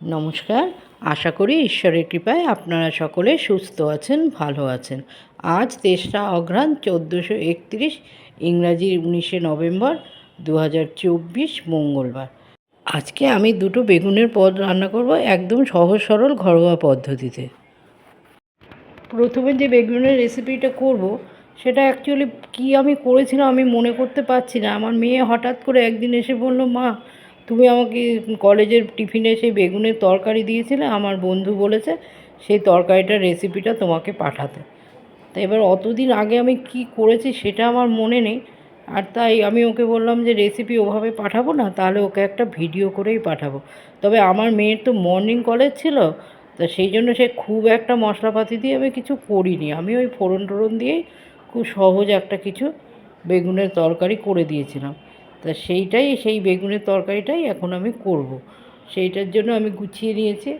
নমস্কার। আশা করি ঈশ্বরের কৃপায় আপনারা সকলে সুস্থ আছেন, ভালো আছেন। আজ তেসরা অঘ্রাণ চোদ্দোশো একত্রিশ ইংরাজি উনিশে নভেম্বর দু হাজার চব্বিশ মঙ্গলবার। আজকে আমি দুটো বেগুনের পদ রান্না করব একদম সহজ সরল ঘরোয়া পদ্ধতিতে। প্রথমে যে বেগুনের রেসিপিটা করব, সেটা অ্যাকচুয়ালি কি আমি করেছিলাম আমি মনে করতে পারছি না। আমার মেয়ে হঠাৎ করে একদিন এসে বলল, মা তুমি আমাকে কলেজের টিফিনে সেই বেগুনের তরকারি দিয়েছিলে, আমার বন্ধু বলেছে সেই তরকারিটার রেসিপিটা তোমাকে পাঠাতে। তো এবার অতদিন আগে আমি কি করেছি সেটা আমার মনে নেই, আর তাই আমি ওকে বললাম যে রেসিপি ওভাবে পাঠাবো না, তাহলে ওকে একটা ভিডিও করেই পাঠাবো। তবে আমার মেয়ের তো মর্নিং কলেজ ছিল, তা সেই জন্য সে খুব একটা মশলাপাতি দিয়ে আমি কিছু করিনি। আমি ওই ফোড়ন টোড়ন দিয়েই খুব সহজ একটা কিছু বেগুনের তরকারি করে দিয়েছিলাম। তা সেইটাই, সেই বেগুনের তরকারিটাই এখন আমি করব। সেইটার জন্য আমি গুছিয়ে নিয়েছি।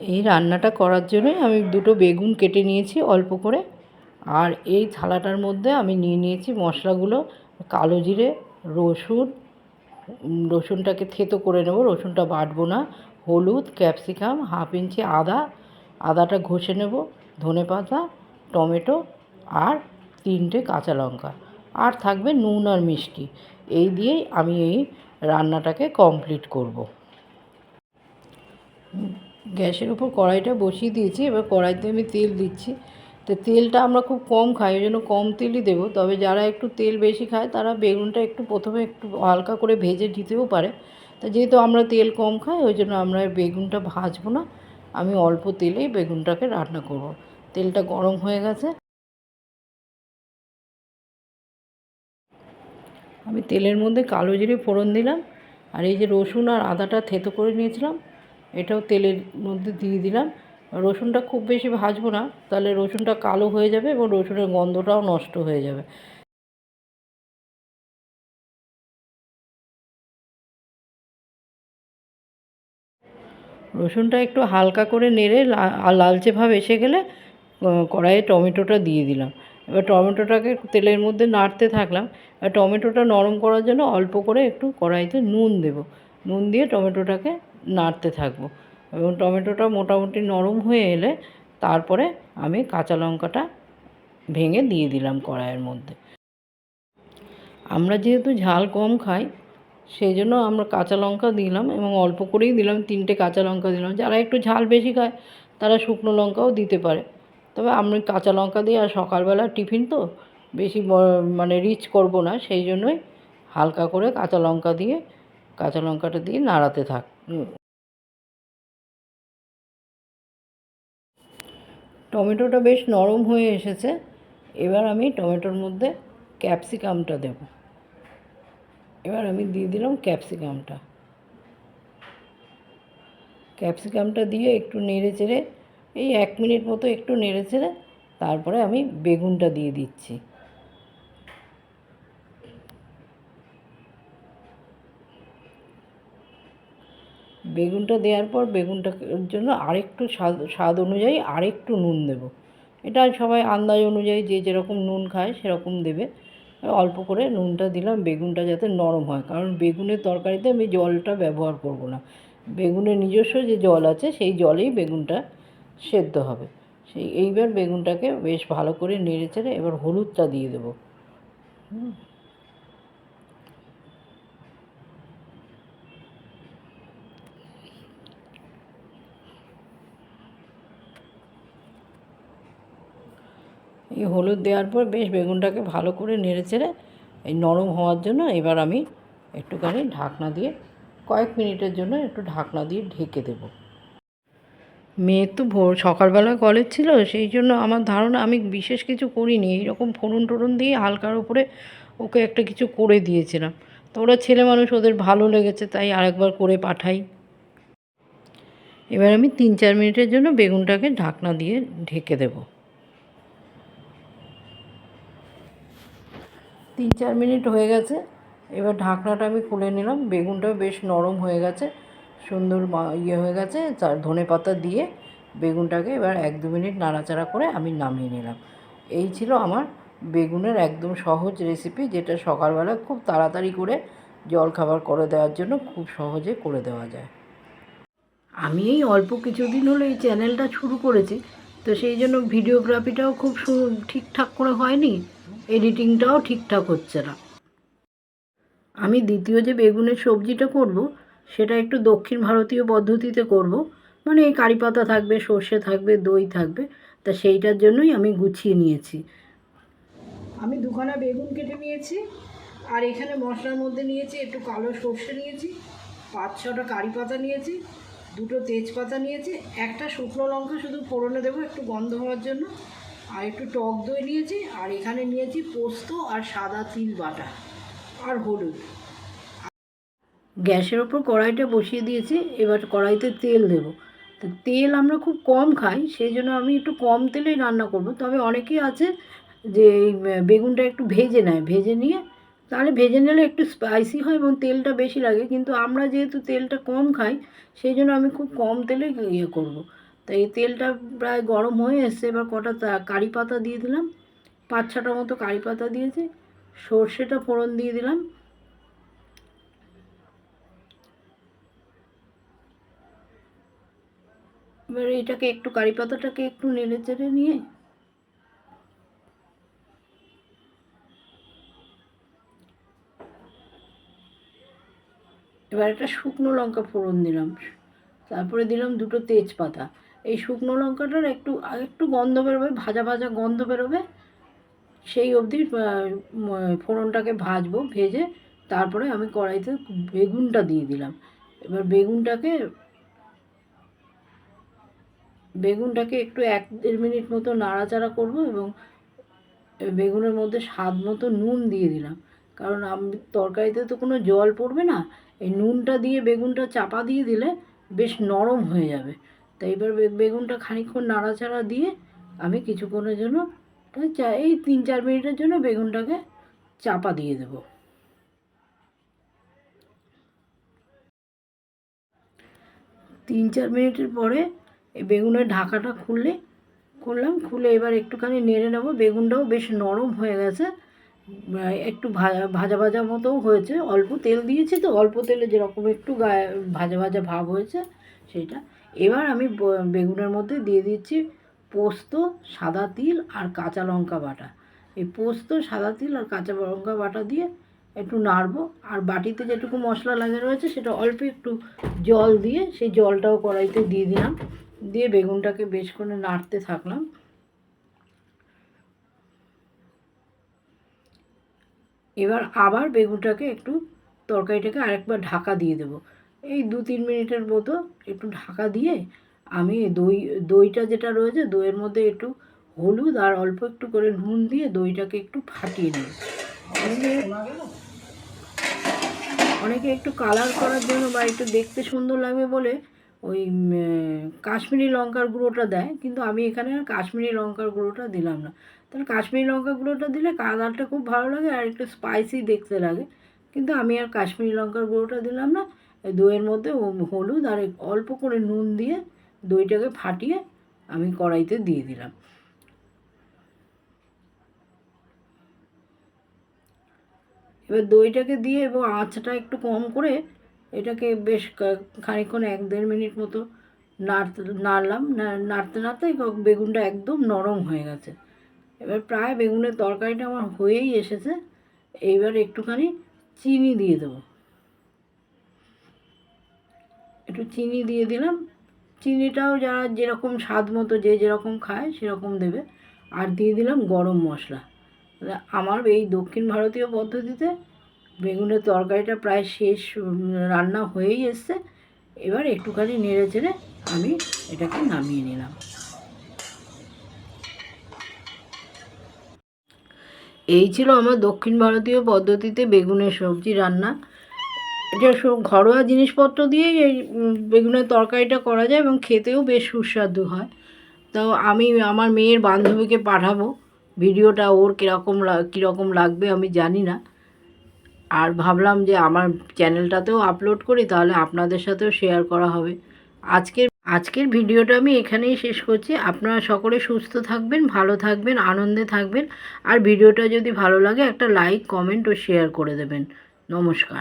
এই রান্নাটা করার জন্যই আমি দুটো বেগুন কেটে নিয়েছি অল্প করে। আর এই থালাটার মধ্যে আমি নিয়ে নিয়েছি মশলাগুলো, কালো জিরে, রসুন। রসুনটাকে থেতো করে নেব, রসুনটা বাটবো না। হলুদ, ক্যাপসিকাম, হাফ ইঞ্চি আদা। আদাটা ঘষে নেব, ধনে পাতা, টমেটো আর তিনটে কাঁচা লঙ্কা। আর থাকবে নুন আর মিষ্টি। এই দিয়েই আমি এই রান্নাটাকে কমপ্লিট করব। গ্যাসের উপর কড়াইটা বসিয়ে দিয়েছি, এবার কড়াইতে আমি তেল দিচ্ছি। তো তেলটা আমরা খুব কম খাই, ওই জন্য কম তেলই দেবো। তবে যারা একটু তেল বেশি খায়, তারা বেগুনটা একটু প্রথমে একটু হালকা করে ভেজে দিতেও পারে। তা যেহেতু আমরা তেল কম খাই, ওই জন্য আমরা বেগুনটা ভাজবো না। আমি অল্প তেলেই বেগুনটাকে রান্না করব। তেলটা গরম হয়ে গেছে। আমি তেলের মধ্যে কালো জিরে ফোড়ন দিলাম আর এই যে রসুন আর আদাটা থেতো করে নিয়েছিলাম, এটাও তেলের মধ্যে দিয়ে দিলাম। রসুনটা খুব বেশি ভাজবো না, তাহলে রসুনটা কালো হয়ে যাবে এবং রসুনের গন্ধটাও নষ্ট হয়ে যাবে। রসুনটা একটু হালকা করে নেড়ে লালচে ভাব এসে গেলে কড়াইয়ে টমেটোটা দিয়ে দিলাম। এবার টমেটোটাকে তেলের মধ্যে নাড়তে থাকলাম। এবার টমেটোটা নরম করার জন্য অল্প করে একটু কড়াইতে নুন দেব। নুন দিয়ে টমেটোটাকে নাড়তে থাকব। এবং টমেটোটা মোটামুটি নরম হয়ে এলে তারপরে আমি কাঁচা লঙ্কাটা ভেঙে দিয়ে দিলাম কড়াইয়ের মধ্যে। আমরা যেহেতু ঝাল কম খাই, সেই জন্য আমরা কাঁচা লঙ্কা দিলাম এবং অল্প করেই দিলাম, তিনটে কাঁচা লঙ্কা দিলাম। যারা একটু ঝাল বেশি খায়, তারা শুকনো লঙ্কাও দিতে পারে। তবে আমি কাঁচা লঙ্কা দিয়ে আর সকালবেলা টিফিন তো বেশি মানে রিচ করব না, সেই জন্যই হালকা করে কাঁচা লঙ্কা দিয়ে, কাঁচা লঙ্কাটা দিয়ে নাড়াতে থাক। টমেটোটা বেশ নরম হয়ে এসেছে, এবার আমি টমেটোর মধ্যে ক্যাপসিকামটা দেব। এবার আমি দিয়ে দিলাম ক্যাপসিকামটা। ক্যাপসিকামটা দিয়ে একটু নেড়ে চেড়ে এই এক মিনিট মতো একটু নেড়ে চেড়ে তারপরে আমি বেগুনটা দিয়ে দিচ্ছি। বেগুনটা দেওয়ার পর বেগুনটার জন্য আরেকটু স্বাদ স্বাদ অনুযায়ী আরেকটু নুন দেব। এটা সবাই আন্দাজ অনুযায়ী যে যেরকম নুন খায় সেরকম দেবে। অল্প করে নুনটা দিলাম, বেগুনটা যাতে নরম হয়, কারণ বেগুনের তরকারিতে আমি জলটা ব্যবহার করব না। বেগুনের নিজস্ব যে জল আছে সেই জলেই বেগুনটা সেদ্ধ হবে। সেই এইবার বেগুনটাকে বেশ ভালো করে নেড়ে চেড়ে এবার হলুদটা দিয়ে দেবো। এই হলুদ দেওয়ার পর বেশ বেগুনটাকে ভালো করে নেড়ে চেড়ে এই নরম হওয়ার জন্য এবার আমি একটুখানি ঢাকনা দিয়ে কয়েক মিনিটের জন্য একটু ঢাকনা দিয়ে ঢেকে দেব। মেয়ের তো ভোর সকালবেলা কলেজ ছিল, সেই জন্য আমার ধারণা আমি বিশেষ কিছু করিনি। এইরকম ফোড়ন টোড়ন দিয়ে হালকার উপরে ওকে একটা কিছু করে দিয়েছিলাম। তো ওরা ছেলে মানুষ, ওদের ভালো লেগেছে, তাই আরেকবার করে পাঠাই। এবার আমি তিন চার মিনিটের জন্য বেগুনটাকে ঢাকনা দিয়ে ঢেকে দেবো। তিন চার মিনিট হয়ে গেছে, এবার ঢাকনাটা আমি খুলে নিলাম বেগুনটা বেশ নরম হয়ে গেছে। সুন্দর ইয়ে হয়ে গেছে ধনে পাতা দিয়ে বেগুনটাকে এবার এক দু মিনিট নাড়াচাড়া করে আমি নামিয়ে নিলাম। এই ছিল আমার বেগুনের একদম সহজ রেসিপি যেটা সকালবেলা খুব তাড়াতাড়ি করে জল খাবার করে দেওয়ার জন্য খুব সহজে করে দেওয়া যায়। আমি এই অল্প কিছুদিন হলো এই চ্যানেলটা শুরু করেছি, তো সেই জন্য ভিডিওগ্রাফিটাও খুব ঠিকঠাক করে হয়নি, এডিটিংটাও ঠিকঠাক হচ্ছে না। আমি দ্বিতীয় যে বেগুনের সবজিটা করব সেটা একটু দক্ষিণ ভারতীয় পদ্ধতিতে করব। মানে এই কারি পাতা থাকবে, সর্ষে থাকবে, দই থাকবে, তা সেইটার জন্যই আমি গুছিয়ে নিয়েছি। আমি দুখানা বেগুন কেটে নিয়েছি, আর এখানে মশলার মধ্যে নিয়েছি একটু কালো সর্ষে নিয়েছি, পাঁচ ছটা কারি পাতা নিয়েছি, দুটো তেজপাতা নিয়েছি, একটা শুকনো লঙ্কা শুধু ফোড়নে দেবো একটু গন্ধ হওয়ার জন্য, আর একটু টক দই নিয়েছি, আর এখানে নিয়েছি পোস্ত আর সাদা তিল বাটা, আর হলুদ। গ্যাসের ওপর কড়াইটা বসিয়ে দিয়েছি, এবার কড়াইতে তেল দেব। তো তেল আমরা খুব কম খাই, সেই জন্য আমি একটু কম তেলেই রান্না করব। তবে অনেকেই আছে যে এই বেগুনটা একটু ভেজে নেয়, ভেজে নিয়ে তাহলে ভেজে নিলে একটু স্পাইসি হয় এবং তেলটা বেশি লাগে। কিন্তু আমরা যেহেতু তেলটা কম খাই, সেই জন্য আমি খুব কম তেলে ইয়ে করব। তো এই তেলটা প্রায় গরম হয়ে এসছে, এবার কটা কারি পাতা দিয়ে দিলাম। পাঁচ ছটা মতো কারি পাতা দিয়েছি, সর্ষেটা ফোড়ন দিয়ে দিলাম। এবার এটাকে একটু কারি পাতাটাকে একটু নেড়ে চেড়ে নিয়ে এবার একটা শুকনো লঙ্কা ফোড়ন দিলাম। তারপরে দিলাম দুটো তেজপাতা। এই শুকনো লঙ্কাটার একটু একটু গন্ধ বেরোবে, ভাজা ভাজা গন্ধ বেরোবে। সেই অবধি ফোড়নটাকে ভাজবো, ভেজে তারপরে আমি কড়াইতে বেগুনটা দিয়ে দিলাম। এবার বেগুনটাকে বেগুনটাকে একটু এক দেড় মিনিট মতো নাড়াচাড়া করব এবং বেগুনের মধ্যে স্বাদ মতো নুন দিয়ে দিলাম। কারণ আমি, তরকারিতে তো কোনো জল পড়বে না। এই নুনটা দিয়ে বেগুনটা চাপা দিয়ে দিলে বেশ নরম হয়ে যাবে। তাই এবার বেগুনটা খানিকক্ষণ নাড়াচাড়া দিয়ে আমি কিছুক্ষণের জন্য এই তিন চার মিনিটের জন্য বেগুনটাকে চাপা দিয়ে দেবো। তিন চার মিনিটের পরে এই বেগুনের ঢাকাটা খুললে, খুললাম, খুলে এবার একটুখানি নেড়ে নেব। বেগুনটাও বেশ নরম হয়ে গেছে। একটু ভাজা ভাজা ভাজা মতোও হয়েছে। অল্প তেল দিয়েছি তো, অল্প তেলে যেরকম একটু গায়ে ভাজা ভাজা ভাব হয়েছে সেটা এবার আমি বেগুনের মধ্যে দিয়ে দিচ্ছি পোস্ত, সাদা তিল আর কাঁচা লঙ্কা বাটা। এই পোস্ত, সাদা তিল আর কাঁচা লঙ্কা বাটা দিয়ে একটু নাড়বো। আর বাটিতে যেটুকু মশলা লাগে রয়েছে সেটা অল্প একটু জল দিয়ে সেই জলটাও কড়াইতে দিয়ে দিলাম। দিয়ে বেগুনটাকে বেশ করে নাড়তে থাকলাম। এবার আবার বেগুনটাকে একটু তরকারিটাকে আরেকবার ঢাকা দিয়ে দেবো। এই দু তিন মিনিটের মতো একটু ঢাকা দিয়ে আমি দই, দইটা যেটা রয়েছে দইয়ের মধ্যে একটু হলুদ আর অল্প একটু করে নুন দিয়ে দইটাকে একটু ফাটিয়ে অনেকে অনেকে একটু কালার করার জন্য বা একটু দেখতে সুন্দর লাগবে বলে ওই কাশ্মীরি লঙ্কার গুঁড়োটা দেয়, কিন্তু আমি এখানে আর কাশ্মীরি লঙ্কার গুঁড়োটা দিলাম না। তাহলে কাশ্মীরি লঙ্কার গুঁড়োটা দিলে কালারটা খুব ভালো লাগে আর একটু স্পাইসি দেখতে লাগে। কিন্তু আমি আর কাশ্মীরি লঙ্কার গুঁড়োটা দিলাম না। দইয়ের মধ্যে হলুদ আর অল্প করে নুন দিয়ে দইটাকে ফাটিয়ে আমি কড়াইতে দিয়ে দিলাম। এবার দইটাকে দিয়ে এবং আঁচটা একটু কম করে এটাকে বেশ খানিকক্ষণ এক দেড় মিনিট মতো নাড়তে, নাড়লাম। নাড়তে নাড়তে বেগুনটা একদম নরম হয়ে গেছে। এবার প্রায় বেগুনের তরকারিটা আমার হয়েই এসেছে। এইবার একটুখানি চিনি দিয়ে দেবো। একটু চিনি দিয়ে দিলাম। চিনিটাও যারা যেরকম স্বাদ মতো যে যেরকম খায় সেরকম দেবে। আর দিয়ে দিলাম গরম মশলা। আমার এই দক্ষিণ ভারতীয় পদ্ধতিতে বেগুনের তরকারিটা প্রায় শেষ রান্না হয়েই এসছে। এবার একটুখানি নেড়ে চেড়ে আমি এটাকে নামিয়ে নিলাম। এই ছিল আমার দক্ষিণ ভারতীয় পদ্ধতিতে বেগুনের সবজি রান্না। এটা ঘরোয়া জিনিসপত্র দিয়েই এই বেগুনের তরকারিটা করা যায় এবং খেতেও বেশ সুস্বাদু হয়। তো আমি আমার মেয়ের বান্ধবীকে পাঠাবো, ভিডিওটা ওর কীরকম কীরকম লাগবে আমি জানি না। আর ভাবলাম যে আমার চ্যানেলটাতেও আপলোড করি, তাহলে আপনাদের সাথেও শেয়ার করা হবে। আজকের আজকের ভিডিওটা আমি এখানেই শেষ করছি। আপনারা সকলে সুস্থ থাকবেন, ভালো থাকবেন, আনন্দে থাকবেন। আর ভিডিওটা যদি ভালো লাগে, একটা লাইক কমেন্ট ও শেয়ার করে দেবেন। নমস্কার।